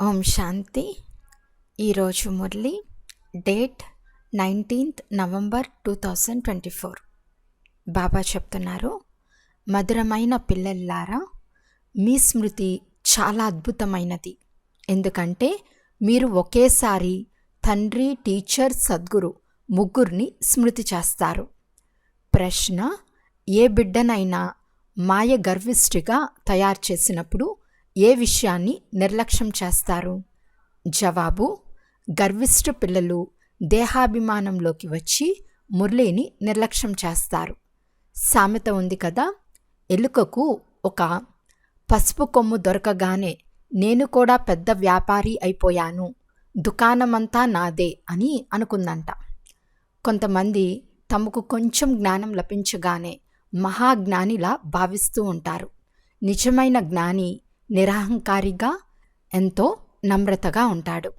ఓం శాంతి. ఈరోజు Murli date nineteenth November two thousand twenty four. Baba చెప్తున్నారు మధురమైన పిల్లల్లారా మీ స్మృతి చాలా అద్భుతమైనది. ఎందుకంటే మీరు ఒకేసారి తండ్రి టీచర్ సద్గురు ముగ్గురిని స్మృతి చేస్తారు. ప్రశ్న ఏ బిడ్డనైనా మాయ గర్విష్టిగా తయారు చేసినప్పుడు ఏ విషయాన్ని నిర్లక్ష్యం చేస్తారు? జవాబు గర్విష్ట పిల్లలు దేహాభిమానంలోకి వచ్చి మురళిని నిర్లక్ష్యం చేస్తారు. సామెత ఉంది కదా ఎలుకకు ఒక పసుపు కొమ్ము దొరకగానే నేను కూడా పెద్ద వ్యాపారి అయిపోయాను దుకాణమంతా నాదే అని అనుకుందంట. కొంతమంది తమకు కొంచెం జ్ఞానం లభించగానే మహాజ్ఞానిలా భావిస్తూ ఉంటారు. నిజమైన జ్ఞాని నిరహంకారిగా ఎంతో నమ్రతగా ఉంటాడు.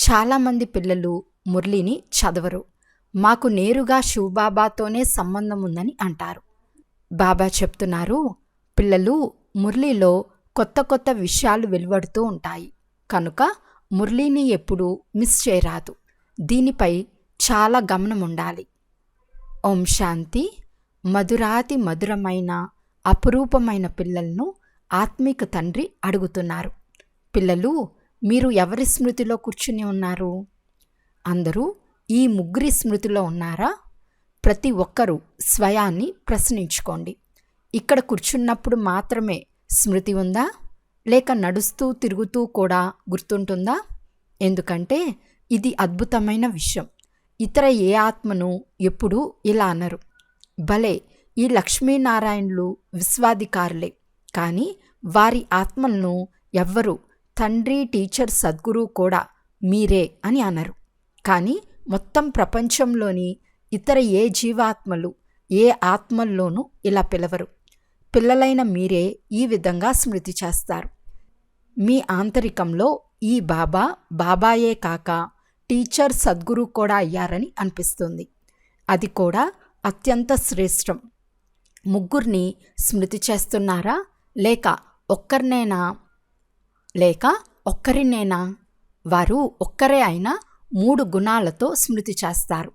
చాలామంది పిల్లలు మురళిని చదవరు. మాకు నేరుగా శివబాబాతోనే సంబంధం ఉందని అంటారు. బాబా చెప్తున్నారు పిల్లలు మురళిలో కొత్త కొత్త విషయాలు వెలువడుతూ ఉంటాయి. కనుక మురళిని ఎప్పుడూ మిస్ చేయరాదు. దీనిపై చాలా గమనం ఉండాలి. ఓం శాంతి. మధురాతి మధురమైన అపురూపమైన పిల్లలను ఆత్మీక తండ్రి అడుగుతున్నారు. పిల్లలు మీరు ఎవరి స్మృతిలో కూర్చుని ఉన్నారు? అందరూ ఈ ముగ్గురి స్మృతిలో ఉన్నారా? ప్రతి ఒక్కరూ స్వయాన్ని ప్రశ్నించుకోండి. ఇక్కడ కూర్చున్నప్పుడు మాత్రమే స్మృతి ఉందా? లేక నడుస్తూ తిరుగుతూ కూడా గుర్తుంటుందా? ఎందుకంటే ఇది అద్భుతమైన విషయం. ఇతర ఏ ఆత్మను ఎప్పుడూ ఇలా అనరు. భలే ఈ లక్ష్మీనారాయణులు విశ్వాధికారులే. కానీ వారి ఆత్మలను ఎవ్వరు తండ్రి టీచర్ సద్గురు కూడా మీరే అని అనరు. కానీ మొత్తం ప్రపంచంలోని ఇతర ఏ జీవాత్మలు ఏ ఆత్మల్లోనూ ఇలా పిలవరు. పిల్లలైన మీరే ఈ విధంగా స్మృతి చేస్తారు. మీ ఆంతరికంలో ఈ బాబా బాబాయే కాక టీచర్ సద్గురు కూడా అయ్యారని అనిపిస్తుంది. అది కూడా అత్యంత శ్రేష్టం. ముగ్గురిని స్మృతి చేస్తున్నారా? లేక ఒక్కరినేనా? లేక ఒక్కరినేనా? వారు ఒక్కరే అయినా మూడు గుణాలతో స్మృతి చేస్తారు.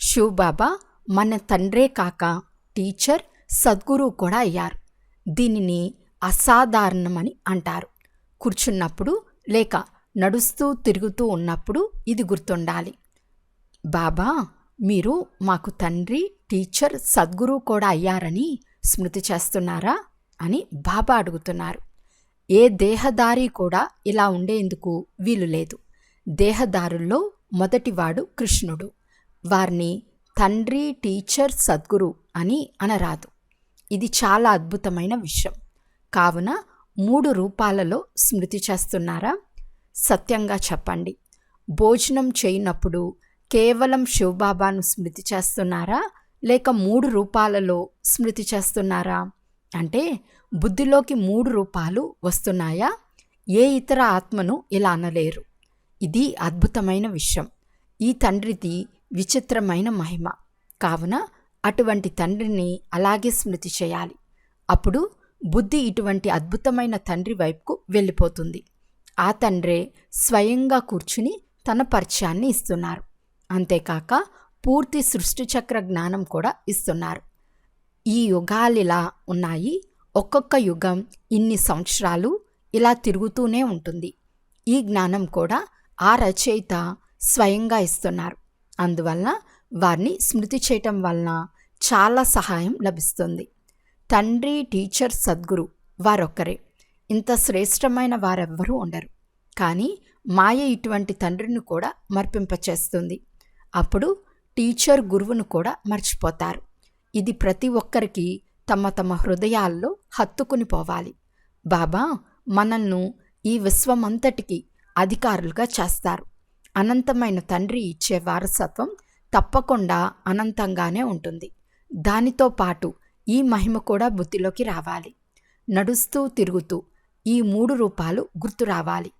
శివబాబా మన తండ్రే కాక టీచర్ సద్గురు కూడా అయ్యారు. దీనిని అసాధారణమని అంటారు. కూర్చున్నప్పుడు లేక నడుస్తూ తిరుగుతూ ఉన్నప్పుడు ఇది గుర్తుండాలి. బాబా మీరు మాకు తండ్రి టీచర్ సద్గురు కూడా అయ్యారని స్మృతి చేస్తున్నారా? అని బాబా అడుగుతున్నారు. ఏ దేహదారి కూడా ఇలా ఉండేందుకు వీలు లేదు. దేహదారుల్లో మొదటివాడు కృష్ణుడు. వారిని తండ్రి టీచర్ సద్గురు అని అనరాదు. ఇది చాలా అద్భుతమైన విషయం. కావున మూడు రూపాలలో స్మృతి చేస్తున్నారా? సత్యంగా చెప్పండి. భోజనం చేయనప్పుడు కేవలం శివబాబాను స్మృతి చేస్తున్నారా? లేక మూడు రూపాలలో స్మృతి చేస్తున్నారా? అంటే బుద్ధిలోకి మూడు రూపాలు వస్తున్నాయా? ఏ ఇతర ఆత్మను ఇలా అనలేరు? ఇది అద్భుతమైన విషయం. ఈ తండ్రిది విచిత్రమైన మహిమ. కావున అటువంటి తండ్రిని అలాగే స్మృతి చేయాలి. అప్పుడు బుద్ధి ఇటువంటి అద్భుతమైన తండ్రి వైపుకు వెళ్ళిపోతుంది. ఆ తండ్రే స్వయంగా కూర్చుని తన పరిచయాన్ని ఇస్తున్నారు. అంతేకాక పూర్తి సృష్టిచక్ర జ్ఞానం కూడా ఇస్తున్నారు. ఈ యుగాలిలా ఉన్నాయి. ఒక్కొక్క యుగం ఇన్ని సంవత్సరాలు ఇలా తిరుగుతూనే ఉంటుంది. ఈ జ్ఞానం కూడా ఆ రచయిత స్వయంగా ఇస్తున్నారు. అందువల్ల వారిని స్మృతి చేయటం వలన చాలా సహాయం లభిస్తుంది. తండ్రి టీచర్ సద్గురు వారొక్కరే. ఇంత శ్రేష్టమైన వారెవ్వరూ ఉండరు. కానీ మాయ ఇటువంటి తండ్రిని కూడా మర్పింపచేస్తుంది. అప్పుడు టీచర్ గురువును కూడా మర్చిపోతారు. ఇది ప్రతి ఒక్కరికి తమ తమ హృదయాల్లో హత్తుకుని పోవాలి. బాబా మనల్ని ఈ విశ్వమంతటికి అధికారులుగా చేస్తారు. అనంతమైన తండ్రి ఇచ్చే వారసత్వం తప్పకుండా అనంతంగానే ఉంటుంది. దానితో పాటు ఈ మహిమ కూడా బుద్ధిలోకి రావాలి. నడుస్తూ తిరుగుతూ ఈ మూడు రూపాలు గుర్తు రావాలి.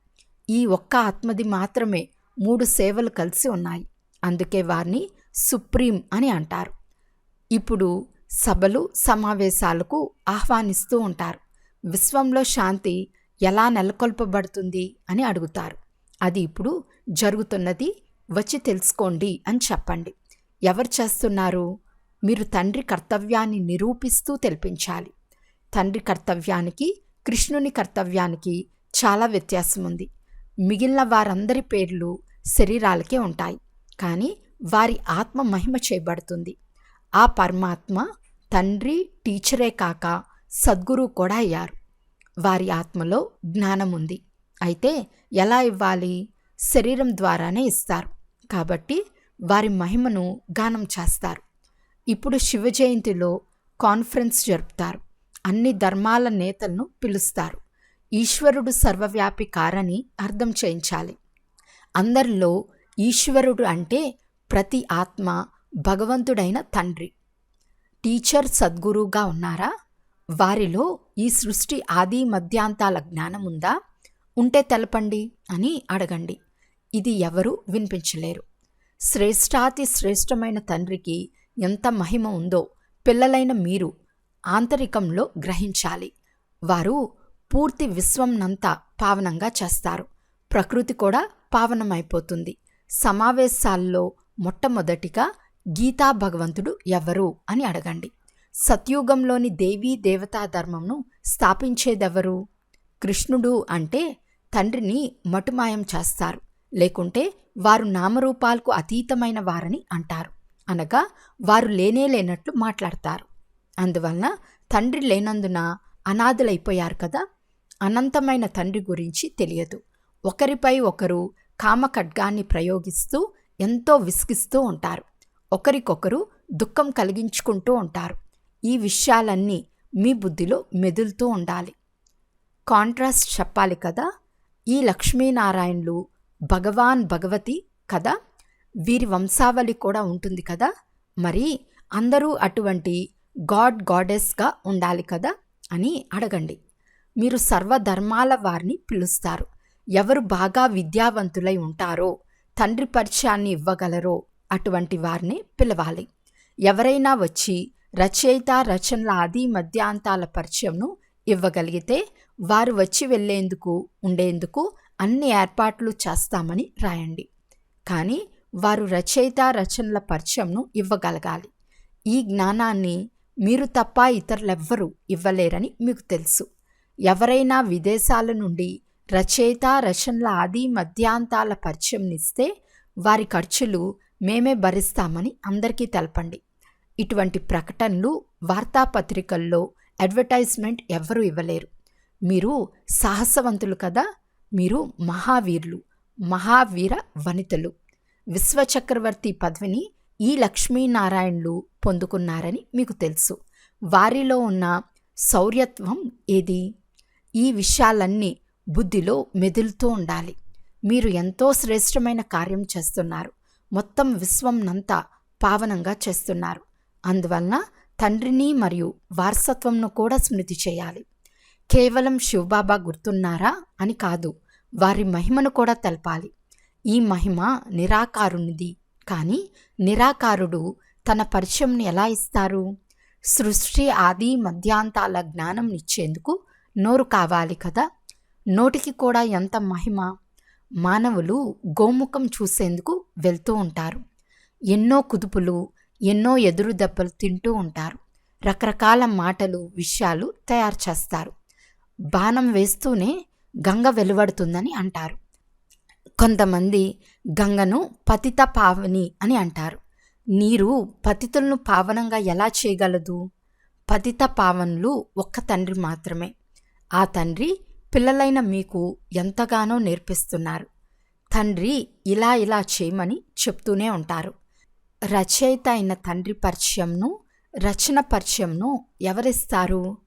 ఈ ఒక్క ఆత్మది మాత్రమే మూడు సేవలు కలిసి ఉన్నాయి. అందుకే వారిని సుప్రీం అని అంటారు. ఇప్పుడు సభలు సమావేశాలకు ఆహ్వానిస్తూ ఉంటారు. విశ్వంలో శాంతి ఎలా నెలకొల్పబడుతుంది అని అడుగుతారు. అది ఇప్పుడు జరుగుతున్నది వచ్చి తెలుసుకోండి అని చెప్పండి. ఎవరు చేస్తున్నారు? మీరు తండ్రి కర్తవ్యాన్ని నిరూపిస్తూ తెలిపించాలి. తండ్రి కర్తవ్యానికి కృష్ణుని కర్తవ్యానికి చాలా వ్యత్యాసం ఉంది. మిగిలిన వారందరి పేర్లు శరీరాలకే ఉంటాయి. కానీ వారి ఆత్మ మహిమ చేయబడుతుంది ఆ పరమాత్మ తండ్రి టీచరే కాక సద్గురు కూడా అయ్యారు. వారి ఆత్మలో జ్ఞానం ఉంది అయితే ఎలా ఇవ్వాలి? శరీరం ద్వారానే ఇస్తారు. కాబట్టి వారి మహిమను గానం చేస్తారు. ఇప్పుడు శివ జయంతిలో కాన్ఫరెన్స్ జరుపుతారు. అన్ని ధర్మాల నేతలను పిలుస్తారు. ఈశ్వరుడు సర్వవ్యాపి కారని అర్థం చేయించాలి. అందరిలో ఈశ్వరుడు అంటే ప్రతి ఆత్మ భగవంతుడైన తండ్రి. టీచర్ సద్గురువుగా ఉన్నారా? వారిలో ఈ సృష్టి ఆది మధ్యాంతాల జ్ఞానం ఉందా? ఉంటే తెలపండి అని అడగండి. ఇది ఎవరు వినిపించలేరు. శ్రేష్టాతి శ్రేష్టమైన తండ్రికి ఎంత మహిమ ఉందో పిల్లలైన మీరు ఆంతరికంలో గ్రహించాలి. వారు పూర్తి విశ్వంనంతా పావనంగా చేస్తారు. ప్రకృతి కూడా పావనమైపోతుంది. సమావేశాల్లో మొట్టమొదటిగా గీతా భగవంతుడు ఎవరు అని అడగండి. సత్యుగంలోని దేవీ దేవతా ధర్మంను స్థాపించేదెవరు? కృష్ణుడు అంటే తండ్రిని మటుమాయం చేస్తారు. లేకుంటే వారు నామరూపాలకు అతీతమైన వారని అంటారు. అనగా వారు లేనే లేనట్లు మాట్లాడతారు. అందువలన తండ్రి లేనందున అనాథులైపోయారు కదా? అనంతమైన తండ్రి గురించి తెలియదు. ఒకరిపై ఒకరు కామఖడ్గాన్ని ప్రయోగిస్తూ ఎంతో విసిగిస్తూ ఉంటారు. ఒకరికొకరు దుఃఖం కలిగించుకుంటూ ఉంటారు. ఈ విషయాలన్నీ మీ బుద్ధిలో మెదులుతూ ఉండాలి. కాంట్రాస్ట్ చెప్పాలి కదా. ఈ లక్ష్మీనారాయణులు భగవాన్ భగవతి కదా. వీరి వంశావళి కూడా ఉంటుంది కదా. మరి అందరూ అటువంటి గాడ్ గాడెస్గా ఉండాలి కదా అని అడగండి. మీరు సర్వధర్మాల వారిని పిలుస్తారు. ఎవరు బాగా విద్యావంతులై ఉంటారో తండ్రి పరిచయాన్ని ఇవ్వగలరో అటువంటి వారిని పిలవాలి. ఎవరైనా వచ్చి రచయిత రచనల ఆది మధ్యాంతాల పరిచయంను ఇవ్వగలిగితే వారు వచ్చి వెళ్ళేందుకు ఉండేందుకు అన్ని ఏర్పాట్లు చేస్తామని రాయండి. కానీ వారు రచయిత రచనల పరిచయంను ఇవ్వగలగాలి. ఈ జ్ఞానాన్ని మీరు తప్ప ఇతరులెవ్వరూ ఇవ్వలేరని మీకు తెలుసు. ఎవరైనా విదేశాల నుండి రచయిత రచనల ఆది మధ్యాంతాల పరిచయంనిస్తే వారి ఖర్చులు మేమే భరిస్తామని అందరికీ తెలపండి. ఇటువంటి ప్రకటనలు వార్తాపత్రికల్లో అడ్వర్టైజ్మెంట్ ఎవ్వరూ ఇవ్వలేరు. మీరు సాహసవంతులు కదా మీరు మహావీరులు మహావీర వనితలు. విశ్వచక్రవర్తి పదవిని ఈ లక్ష్మీనారాయణులు పొందుకున్నారని మీకు తెలుసు. వారిలో ఉన్న శౌర్యత్వం ఏది? ఈ విషయాలన్నీ బుద్ధిలో మెదులుతూ ఉండాలి. మీరు ఎంతో శ్రేష్టమైన కార్యం చేస్తున్నారు. మొత్తం విశ్వంనంతా పావనంగా చేస్తున్నారు. అందువలన తండ్రిని మరియు వారసత్వంను కూడా స్మృతి చేయాలి. కేవలం శివబాబా గుర్తున్నారా అని కాదు వారి మహిమను కూడా తెలపాలి. ఈ మహిమ నిరాకారునిది. కానీ నిరాకారుడు తన పరిచయంని ఎలా ఇస్తారు? సృష్టి ఆది మధ్యాంతాల జ్ఞానం ఇచ్చేందుకు నోరు కావాలి కదా? నోటికి కూడా ఎంత మహిమ? మానవులు గోముఖం చూసేందుకు వెళ్తూ ఉంటారు. ఎన్నో కుదుపులు ఎన్నో ఎదురు దెబ్బలు తింటూ ఉంటారు. రకరకాల మాటలు విషయాలు తయారు చేస్తారు. బాణం వేస్తూనే గంగ వెలువడుతుందని అంటారు. కొంతమంది గంగను పతిత పావని అని అంటారు. నీరు పతితులను పావనంగా ఎలా చేయగలదు? పతిత పావనులు ఒక్క తండ్రి మాత్రమే. ఆ తండ్రి పిల్లలైన మీకు ఎంతగానో నేర్పిస్తున్నారు. తండ్రి ఇలా ఇలా చేయమని చెప్తూనే ఉంటారు. రచయిత అయిన తండ్రి పరిచయంను రచన పరిచయంను ఎవరిస్తారు?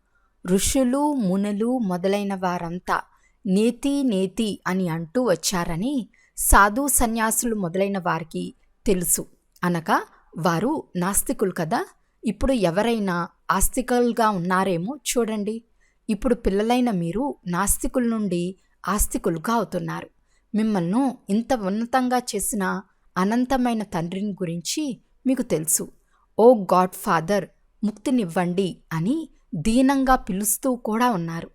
ఋషులు మునులు మొదలైన వారంతా నేతి నేతి అని అంటూ వచ్చారని సాధు సన్యాసులు మొదలైన వారికి తెలుసు. అనగా వారు నాస్తికులు కదా. ఇప్పుడు ఎవరైనా ఆస్తికలుగా ఉన్నారేమో చూడండి. ఇప్పుడు పిల్లలైన మీరు నాస్తికుల నుండి ఆస్తికులుగా అవుతున్నారు మిమ్మల్ని ఇంత ఉన్నతంగా చేసిన అనంతమైన తండ్రిని గురించి మీకు తెలుసు. ఓ గాడ్ ఫాదర్ ముక్తినివ్వండి అని దీనంగా పిలుస్తూ కూడా ఉన్నారు.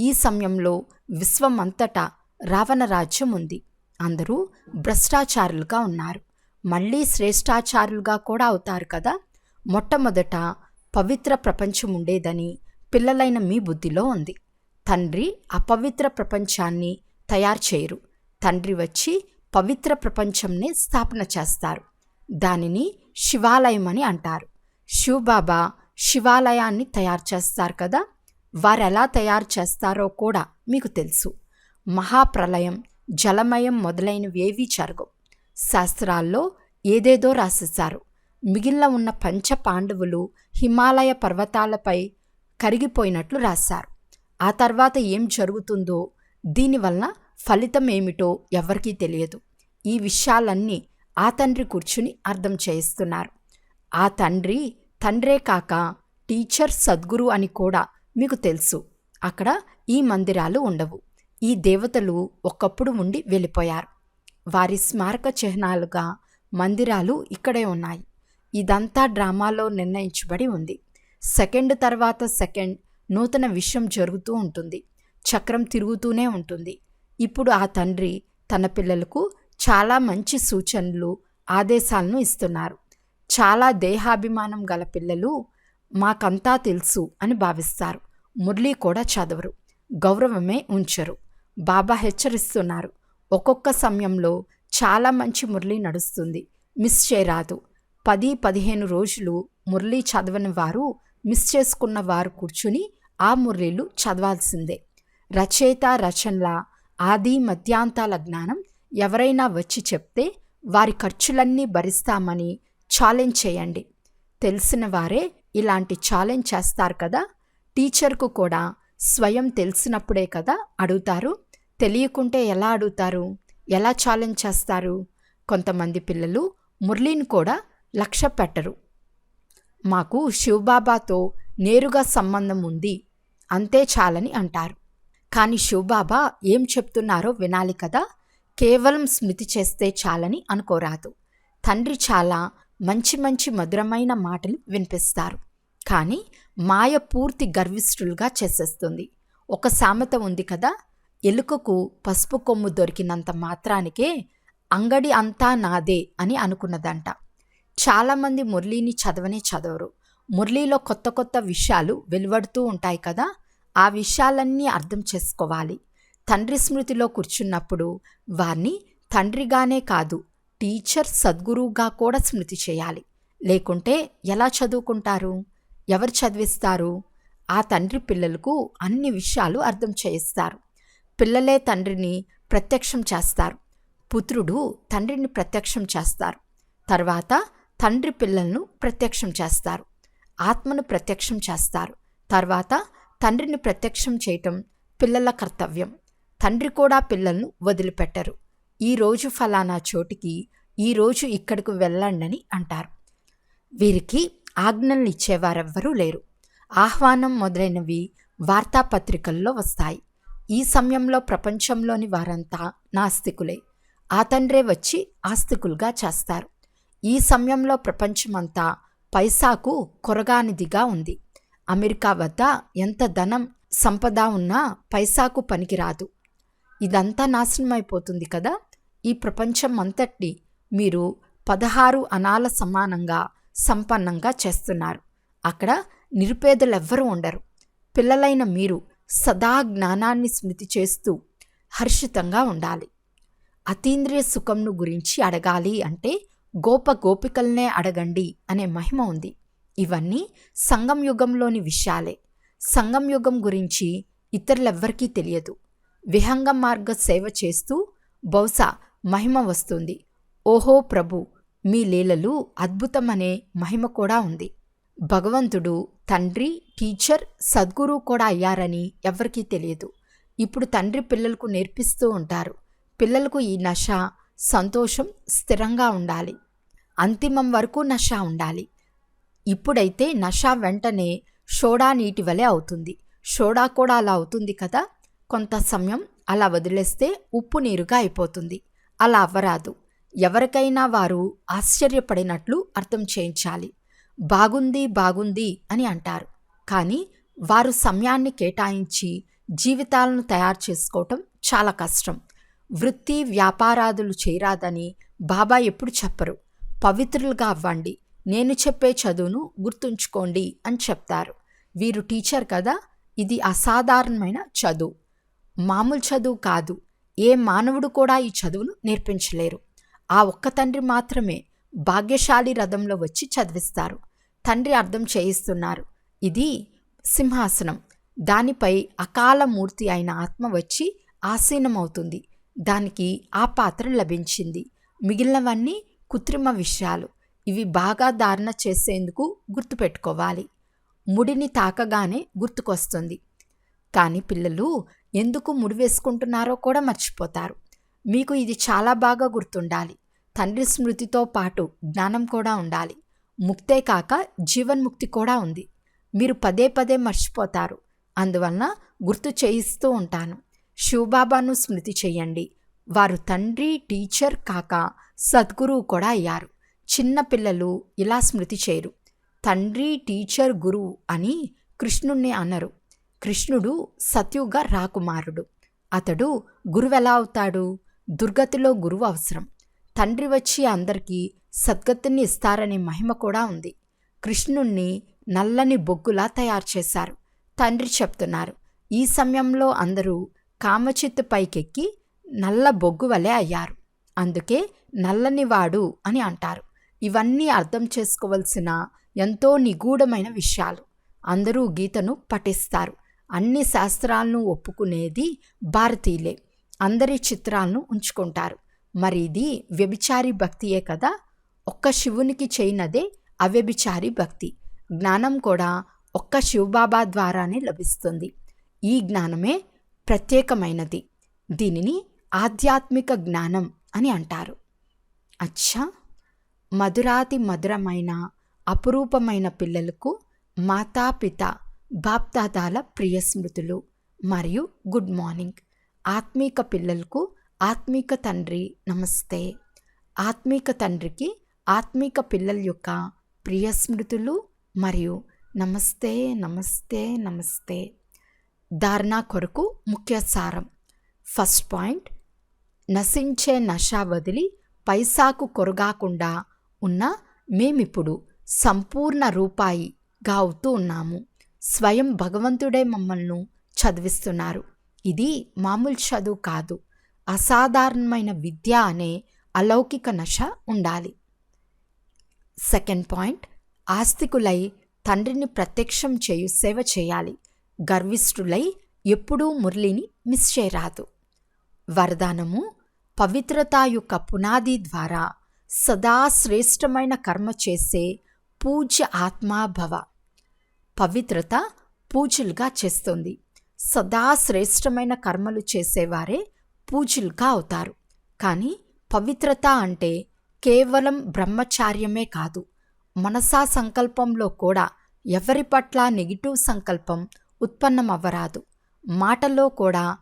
ఈ సమయంలో విశ్వమంతటా రావణరాజ్యం ఉంది. అందరూ భ్రష్టాచారులుగా ఉన్నారు. మళ్ళీ శ్రేష్టాచారులుగా కూడా అవుతారు కదా? మొట్టమొదట పవిత్ర ప్రపంచం ఉండేదని పిల్లలైన మీ బుద్ధిలో ఉంది. తండ్రి అపవిత్ర ప్రపంచాన్ని తయారు చేయరు. తండ్రి వచ్చి పవిత్ర ప్రపంచంనే స్థాపన చేస్తారు. దానిని శివాలయం అని అంటారు. శివబాబా శివాలయాన్ని తయారు చేస్తారు కదా? వారు ఎలా తయారు చేస్తారో కూడా మీకు తెలుసు. మహాప్రలయం జలమయం మొదలైనవి ఏవీ జరగవు. శాస్త్రాల్లో ఏదేదో రాసేశారు. మిగిలిన ఉన్న పంచ పాండవులు హిమాలయ పర్వతాలపై కరిగిపోయినట్లు రాశారు. ఆ తర్వాత ఏం జరుగుతుందో దీనివల్ల ఫలితం ఏమిటో ఎవరికీ తెలియదు. ఈ విషయాలన్నీ ఆ తండ్రి కూర్చుని అర్థం చేయిస్తున్నారు. ఆ తండ్రి తండ్రే కాక టీచర్ సద్గురు అని కూడా మీకు తెలుసు. అక్కడ ఈ మందిరాలు ఉండవు. ఈ దేవతలు ఒకప్పుడు ఉండి వెళ్ళిపోయారు. వారి స్మారక చిహ్నాలుగా మందిరాలు ఇక్కడే ఉన్నాయి. ఇదంతా డ్రామాలో నిర్ణయించబడి ఉంది. సెకండ్ తర్వాత సెకండ్ నూతన విషయం జరుగుతూ ఉంటుంది. చక్రం తిరుగుతూనే ఉంటుంది. ఇప్పుడు ఆ తండ్రి తన పిల్లలకు చాలా మంచి సూచనలు ఆదేశాలను ఇస్తున్నారు. చాలా దేహాభిమానం గల పిల్లలు మాకంతా తెలుసు అని భావిస్తారు. మురళీ కూడా చదవరు గౌరవమే ఉంచరు. బాబా హెచ్చరిస్తున్నారు ఒక్కొక్క సమయంలో చాలా మంచి మురళి నడుస్తుంది. మిస్ చేయరాదు. పది పదిహేను రోజులు మురళి చదవని వారు మిస్ చేసుకున్న వారు కూర్చుని ఆ మురళీలు చదవాల్సిందే. రచయిత రచనల ఆది మధ్యాంతాల జ్ఞానం ఎవరైనా వచ్చి చెప్తే వారి ఖర్చులన్నీ భరిస్తామని ఛాలెంజ్ చేయండి. తెలిసిన వారే ఇలాంటి ఛాలెంజ్ చేస్తారు కదా? టీచర్కు కూడా స్వయం తెలిసినప్పుడే కదా అడుగుతారు? తెలియకుంటే ఎలా అడుగుతారు? ఎలా ఛాలెంజ్ చేస్తారు? కొంతమంది పిల్లలు మురళీని కూడా లక్ష్య పెట్టరు. మాకు శివబాబాతో నేరుగా సంబంధం ఉంది అంతే చాలని అంటారు. కానీ శివబాబా ఏం చెప్తున్నారో వినాలి కదా కేవలం స్మృతి చేస్తే చాలని అనుకోరాదు. తండ్రి చాలా మంచి మంచి మధురమైన మాటలు వినిపిస్తారు. కానీ మాయ పూర్తి గర్విష్ఠులుగా చేసేస్తుంది. ఒక సామెత ఉంది కదా ఎలుకకు పసుపు కొమ్ము దొరికినంత మాత్రానికే అంగడి అంతా నాదే అని అనుకున్నదంట. చాలామంది మురళీని చదవనే చదవరు. మురళీలో కొత్త కొత్త విషయాలు వెలువడుతూ ఉంటాయి కదా ఆ విషయాలన్నీ అర్థం చేసుకోవాలి. తండ్రి స్మృతిలో కూర్చున్నప్పుడు వారిని తండ్రిగానే కాదు టీచర్ సద్గురువుగా కూడా స్మృతి చేయాలి. లేకుంటే ఎలా చదువుకుంటారు? ఎవరు చదివిస్తారు? ఆ తండ్రి పిల్లలకు అన్ని విషయాలు అర్థం చేయిస్తారు. పిల్లలే తండ్రిని ప్రత్యక్షం చేస్తారు. పుత్రుడు తండ్రిని ప్రత్యక్షం చేస్తారు. తర్వాత తండ్రి పిల్లలను ప్రత్యక్షం చేస్తారు. ఆత్మను ప్రత్యక్షం చేస్తారు. తర్వాత తండ్రిని ప్రత్యక్షం చేయటం పిల్లల కర్తవ్యం. తండ్రి కూడా పిల్లలను వదిలిపెట్టరు. ఈరోజు ఫలానా చోటికి ఈరోజు ఇక్కడికి వెళ్ళండని అంటారు. వీరికి ఆజ్ఞలు ఇచ్చేవారెవ్వరూ లేరు. ఆహ్వానం మొదలైనవి వార్తాపత్రికల్లో వస్తాయి. ఈ సమయంలో ప్రపంచంలోని వారంతా నాస్తికులే. ఆ తండ్రే వచ్చి ఆస్తికులుగా చేస్తారు. ఈ సమయంలో ప్రపంచమంతా పైసాకు కొరగానిదిగా ఉంది. అమెరికా వద్ద ఎంత ధనం సంపద ఉన్నా పైసాకు పనికిరాదు. ఇదంతా నాశనం అయిపోతుంది కదా? ఈ ప్రపంచం అంతటి మీరు పదహారు అనాల సమానంగా సంపన్నంగా చేస్తున్నారు. అక్కడ నిరుపేదలెవ్వరూ ఉండరు. పిల్లలైన మీరు సదా జ్ఞానాన్ని స్మృతి చేస్తూ హర్షితంగా ఉండాలి. అతీంద్రియ సుఖంను గురించి అడగాలి అంటే గోప గోపికల్నే అడగండి అనే మహిమ ఉంది. ఇవన్నీ సంగం యుగంలోని విషయాలే. సంగం యుగం గురించి ఇతరులెవ్వరికీ తెలియదు. విహంగ మార్గ సేవ చేస్తూ బహుశా మహిమ వస్తుంది. ఓహో ప్రభు మీ లీలలు అద్భుతమనే మహిమ కూడా ఉంది. భగవంతుడు తండ్రి టీచర్ సద్గురు కూడా అయ్యారని ఎవరికీ తెలియదు. ఇప్పుడు తండ్రి పిల్లలకు నేర్పిస్తూ ఉంటారు. పిల్లలకు ఈ నష సంతోషం స్థిరంగా ఉండాలి. అంతిమం వరకు నష ఉండాలి. ఇప్పుడైతే నష వెంటనే షోడా నీటి వలె అవుతుంది. షోడా కూడా అలా అవుతుంది కదా? కొంత సమయం అలా వదిలేస్తే ఉప్పు నీరుగా అయిపోతుంది. అలా అవ్వరాదు. ఎవరికైనా వారు ఆశ్చర్యపడినట్లు అర్థం చేయించాలి. బాగుంది బాగుంది అని అంటారు. కానీ వారు సమయాన్ని కేటాయించి జీవితాలను తయారు చేసుకోవటం చాలా కష్టం. వృత్తి వ్యాపారాదులు చేయరాదని బాబా ఎప్పుడు చెప్పరు. పవిత్రులుగా అవ్వండి. నేను చెప్పే చదువును గుర్తుంచుకోండి అని చెప్తారు. వీరు టీచర్ కదా? ఇది అసాధారణమైన చదువు. మామూలు చదువు కాదు. ఏ మానవుడు కూడా ఈ చదువును నేర్పించలేరు. ఆ ఒక్క తండ్రి మాత్రమే భాగ్యశాలి రథంలో వచ్చి చదివిస్తారు. తండ్రి అర్థం చేయిస్తున్నారు. ఇది సింహాసనం. దానిపై అకాల మూర్తి అయిన ఆత్మ వచ్చి ఆసీనమవుతుంది. దానికి ఆ పాత్ర లభించింది. మిగిలినవన్నీ కృత్రిమ విషయాలు. ఇవి బాగా ధారణ చేసేందుకు గుర్తుపెట్టుకోవాలి. ముడిని తాకగానే గుర్తుకొస్తుంది. కానీ పిల్లలు ఎందుకు ముడి వేసుకుంటున్నారో కూడా మర్చిపోతారు. మీకు ఇది చాలా బాగా గుర్తుండాలి. తండ్రి స్మృతితో పాటు జ్ఞానం కూడా ఉండాలి. ముక్తే కాక జీవన్ముక్తి కూడా ఉంది. మీరు పదే పదే మర్చిపోతారు. అందువలన గుర్తు చేయిస్తూ ఉంటాను. శివబాబాను స్మృతి చేయండి. వారు తండ్రి టీచర్ కాక సద్గురువు కూడా అయ్యారు. చిన్నపిల్లలు ఇలా స్మృతి చేయరు. తండ్రి టీచర్ గురువు అని కృష్ణుణ్ణి అనరు. కృష్ణుడు సత్యుగ రాకుమారుడు. అతడు గురువెలా అవుతాడు? దుర్గతిలో గురువు అవసరం. తండ్రి వచ్చి అందరికీ సద్గతిని ఇస్తారనే మహిమ కూడా ఉంది. కృష్ణుణ్ణి నల్లని బొగ్గులా తయారు చేశారు. తండ్రి చెప్తున్నారు ఈ సమయంలో అందరూ కామచిత్తు పైకెక్కి నల్ల బొగ్గు వలె అయ్యారు. అందుకే నల్లనివాడు అని అంటారు. ఇవన్నీ అర్థం చేసుకోవలసిన ఎంతో నిగూఢమైన విషయాలు. అందరూ గీతను పఠిస్తారు. అన్ని శాస్త్రాలను ఒప్పుకునేది భారతీయులే. అందరి చిత్రాలను ఉంచుకుంటారు. మరి ఇది వ్యభిచారి భక్తియే కదా? ఒక్క శివునికి చేయనదే అవ్యభిచారి భక్తి. జ్ఞానం కూడా ఒక్క శివబాబా ద్వారానే లభిస్తుంది. ఈ జ్ఞానమే ప్రత్యేకమైనది. దీనిని ఆధ్యాత్మిక జ్ఞానం అని అంటారు. అచ్చా! మధురాతి మధురమైన అపురూపమైన పిల్లలకు మాతాపిత బాప్దాదాల ప్రియ స్మృతులు మరియు గుడ్ మార్నింగ్. ఆత్మీక పిల్లలకు ఆత్మీక తండ్రి నమస్తే. ఆత్మీక తండ్రికి ఆత్మీక పిల్లల యొక్క ప్రియ స్మృతులు మరియు నమస్తే నమస్తే నమస్తే. ధారణ కొరకు ముఖ్య సారం. ఫస్ట్ పాయింట్ నశించే నష వదిలి పైసాకు కొరగాకుండా ఉన్న మేమిప్పుడు సంపూర్ణ రూపాయిగా అవుతూ ఉన్నాము. స్వయం భగవంతుడే మమ్మల్ని చదివిస్తున్నారు. ఇది మామూలు చదువు కాదు. అసాధారణమైన విద్య అనే అలౌకిక నష ఉండాలి. సెకండ్ పాయింట్ ఆస్తికులై తండ్రిని ప్రత్యక్షం చేయు సేవ చేయాలి. గర్విష్ఠులై ఎప్పుడూ మురళిని మిస్ చేయరాదు. వరదానము పవిత్రత యొక్క పునాది ద్వారా సదా శ్రేష్టమైన కర్మ చేసే పూజ్య ఆత్మాభవ పవిత్రత పూజలుగా చేస్తుంది. సదా శ్రేష్టమైన కర్మలు చేసేవారే పూజలుగా అవుతారు. కానీ పవిత్రత అంటే కేవలం బ్రహ్మచార్యమే కాదు. మనసా సంకల్పంలో కూడా ఎవరి పట్ల నెగిటివ్ సంకల్పం ఉత్పన్నమవ్వరాదు. మాటలో కూడా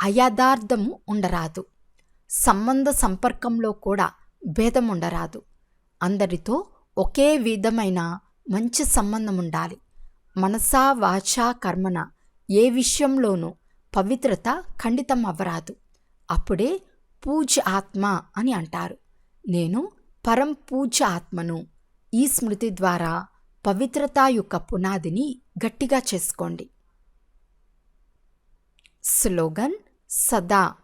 అయథార్థము ఉండరాదు. సంబంధ సంపర్కంలో కూడా భేదం ఉండరాదు అందరితో ఒకే విధమైన మంచి సంబంధం ఉండాలి మనసా వాచా కర్మన ఏ విషయంలోనూ పవిత్రత ఖండితం అవ్వరాదు అప్పుడే పూజ ఆత్మ అని అంటారు. నేను పరం పూజ ఆత్మను ఈ స్మృతి ద్వారా పవిత్రత యొక్క పునాదిని గట్టిగా చేసుకోండి. స్లోగన్ సదా.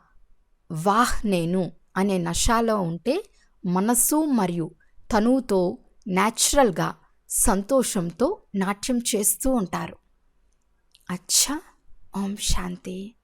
వాహ్ నేను అనే నషాలో ఉంటే మనస్సు మరియు తనువుతో న్యాచురల్గా సంతోషంతో నాట్యం చేస్తూ ఉంటారు. అచ్చా ఓం శాంతి.